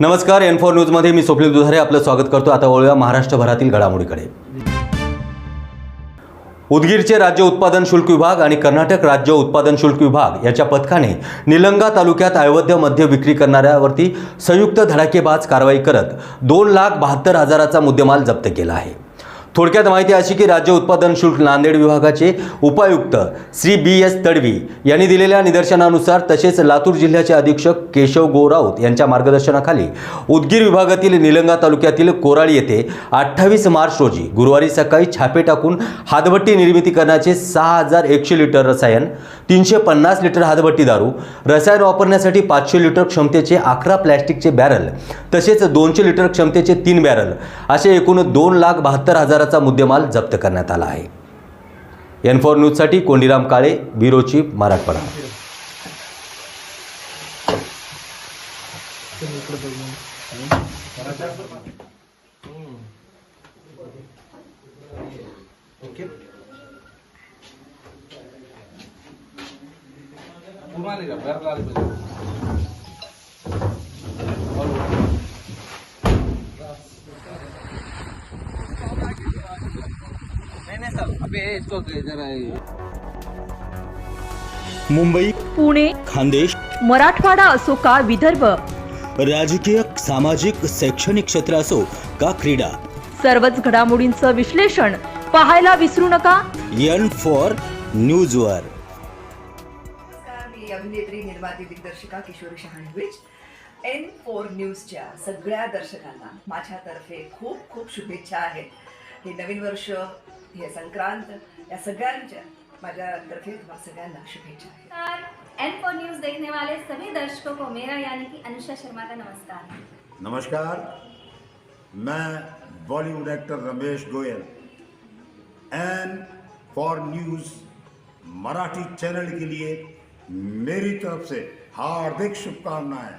नमस्कार N four न्यूजमध्ये मी स्वप्नील दुधारे आपलं स्वागत करतो. आता वळूया महाराष्ट्रभरातील घडामोडीकडे. उदगीरचे राज्य उत्पादन शुल्क विभाग आणि कर्नाटक राज्य उत्पादन शुल्क विभाग याच्या पथकाने निलंगा तालुक्यात अयोध्या मध्य विक्री करणाऱ्यावरती संयुक्त धडाकेबाज कारवाई करत दोन लाख बहात्तर हजाराचा मुद्देमाल जप्त केला आहे. थोडक्यात माहिती अशी की राज्य उत्पादन शुल्क नांदेड विभागाचे उपायुक्त श्री बी एस तडवी यांनी दिलेल्या निदर्शनानुसार तसेच लातूर जिल्ह्याचे अधीक्षक केशव गोराऊत यांच्या मार्गदर्शनाखाली उदगीर विभागातील निलंगा तालुक्यातील कोराळी येथे अठ्ठावीस मार्च रोजी गुरुवारी सकाळी छापे टाकून हातभट्टी निर्मिती करण्याचे सहा हजार एकशे लिटर रसायन तीनशे पन्नास लिटर हातभट्टी दारू रसायन वापरण्यासाठी पाचशे लिटर क्षमतेचे अकरा प्लॅस्टिकचे बॅरल तसेच दोनशे लिटर क्षमतेचे तीन बॅरल असे एकूण दोन लाख बहात्तर हजार हजाराचा मुद्देमाल जप्त करण्यात आला आहे. एन फोर न्यूजसाठी कोंडीराम काळे ब्युरो चीफ मराठवाडा. पूर्ण का बाहेर आले पाहिजे मुंबई पुणे खानदेश मराठवाडा असो का विदर्भ? राजकीय सामाजिक शैक्षणिक क्षेत्र असो का क्रीडा? सर्वच घडामोडींचं विश्लेषण पाहायला विसरू नका. एन फॉर न्यूजवर. नमस्कार मी अभिनेत्री निर्माती दिग्दर्शिका किशोरी शहाणविच एन फोर न्यूजच्या सगळ्या दर्शकांना माझ्यातर्फे खूप खूप शुभेच्छा आहेत. हे नवीन वर्ष हे संक्रांत या सगळ्यांच्या माझ्यातर्फे तुम्हाला सगळ्यांना शुभेच्छा आहेत. नमस्कार. एन फोर न्यूज़ देखने वाले सभी दर्शकों को मेरा यानी कि अनुषा शर्मा का नमस्कार। नमस्कार। मैं Bollywood actor Ramesh Goyal N four news Marathi channel के लिए मेरी तरफ़ से हार्दिक शुभकामनाएँ।